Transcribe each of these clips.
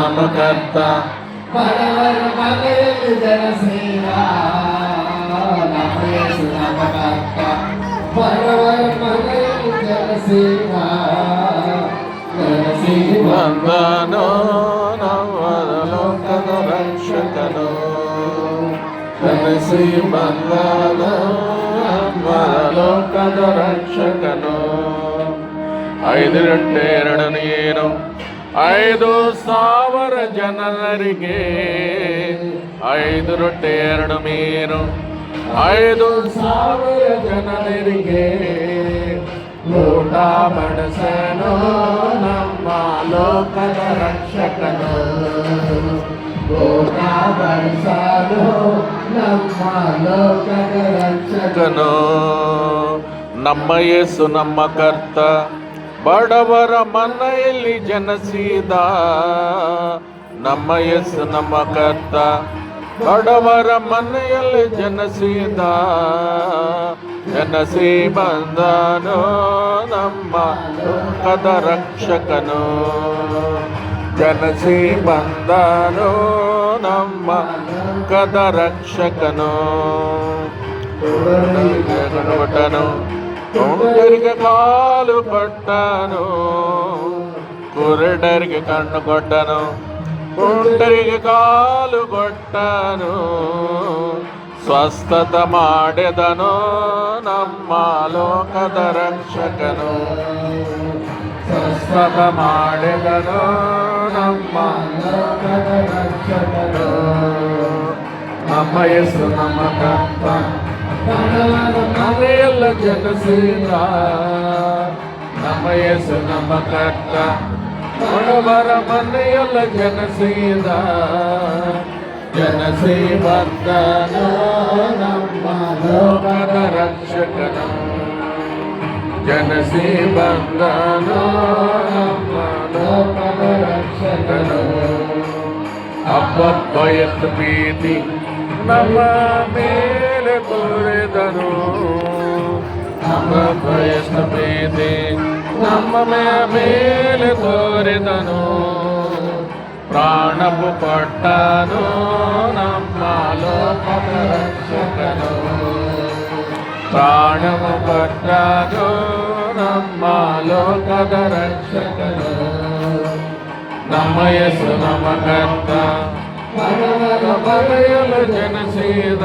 ನಮಕರ್ತ ಬಡವರ ಮನೆಯಲ್ಲಿ ಜನಸೇವಾ ನಮ್ಮ ಯೇಸು ನಮಕರ್ತ ಬಡವರ ಮನೆಯಲ್ಲಿ ಜನಸೇವಾ ಜನಸೇವಾ ಬಂದನು ನಮ್ಮದ ಲೋಕದ ರಕ್ಷಕನು ಕನಸಿ ಬಂದನು ನಮ್ಮದ ಲೋಕದ ರಕ್ಷಕನು ಐದು ಗಂಟೆ ಎರಡು ನೀರು ಐದು ಸಾವಿರ ಜನರಿಗೆ ಐದು ರೊಟ್ಟೆ ಎರಡು ಮೀನು ಐದು ಸಾವಿರ ಜನರಿಗೆ ಊಟ ಬಡಿಸನು ನಮ್ಮ ಲೋಕದ ರಕ್ಷಕನು ಊಟ ಬಡಿಸಲು ನಮ್ಮ ಲೋಕದ ರಕ್ಷಕ ಕನು ನಮ್ಮ ಯೇಸು ನಮ್ಮ ಕರ್ತ ಬಡವರ ಮನೆಯಲ್ಲಿ ಜನಸಿದ ನಮ್ಮ ಎಸ್ ನಮ್ಮ ಕರ್ತ. ಬಡವರ ಮನೆಯಲ್ಲಿ ಜನಸಿದ ಜನಸಿ ಬಂದನು ನಮ್ಮ ಕದ ರಕ್ಷಕನು. ಜನಸಿ ಬಂದನು ನಮ್ಮ ಕದ ರಕ್ಷಕನು. ಗಣವಟನು కుండరికి కాలు కొట్టాను కురడరికి కన్ను కొట్టను కుండరికి కాలు కొట్టాను ಸ್ವಸ್ಥತ ಮಾಡಿದನು ನಮ್ಮ ಲೋಕದ ರಕ್ಷಕನು ಸ್ವಸ್ಥತ ಮಾಡಿದನು ನಮ್ಮ ಲೋಕದ ರಕ್ಷಕನು ನಮ್ಮ ಯೇಸು ನಮ್ಮ ಕರ್ತ ಮನೆಯಲ್ಲ ಜನಸೀಲ ನಮ್ಮ ಯೇಸು ನಮ್ಮ ಕರ್ತ ಬಡವರ ಮನೆಯಲ್ಲ ಜನಸೀದ ಜನಸೇ ಬಂದನು ನಮ್ಮ ಲೋಕದ ರಕ್ಷಕನು ಜನಸೇ ಬಂದನು ನಮ್ಮ ಲೋಕದ ರಕ್ಷಕನು ಅಬ್ಬಬ್ಬ ಎತ್ತು ಪ್ರೀತಿ ನಮ್ಮ ಮೇಲೆ ತೋರಿದನು ಅಬ್ಬಬ್ಬ ಎಷ್ಟು ಪ್ರೀತಿ ನಮ್ಮ ಮೇ- ಮೇಲೆ ತೋರಿದನು ಪ್ರಾಣವು ಕೊಟ್ಟನು ನಮ್ಮ ಲೋಕದ ರಕ್ಷಕನು ಪ್ರಾಣವು ಕೊಟ್ಟನು ನಮ್ಮ ಲೋಕದ ರಕ್ಷಕನು ನಮ್ಮ ಯೇಸು ನಮ್ಮ ಕರ್ತ ಬಡವರ ಬರೆಯಲು ಜನಸೀದ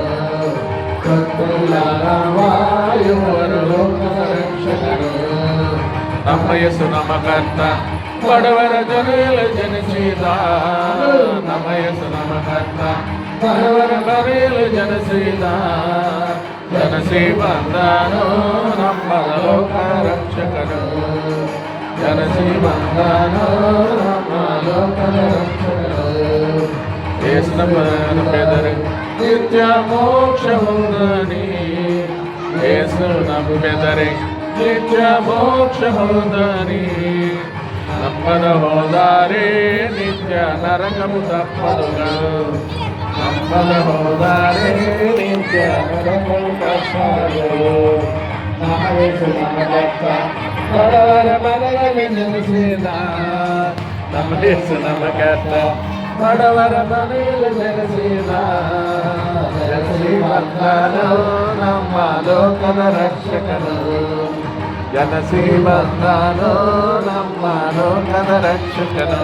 నమయసు నమకర్త పడవర జనుల జనసీతా. నమయసు నమకర్త పడవర బరేల జనసీతా. జనసీబందాను నమ్మలోక రక్షకను జనసీబందాను నమ్మలోక రక్షకను నిత్య మోక్షముందని నాకు బెదరి. నిత్య మోక్షముందని తప్పద హోదారే నిత్య నరకము తప్పదుగా. తప్పద హోదారే నిత్య నరకము తప్పదు నమదేశ నమకర్త పడవర మనలు జనసేనా. జయ శ్రీ మంగళం నమ్మ లోకల రక్షకను జన శ్రీ నమ్మ లోకల రక్షకను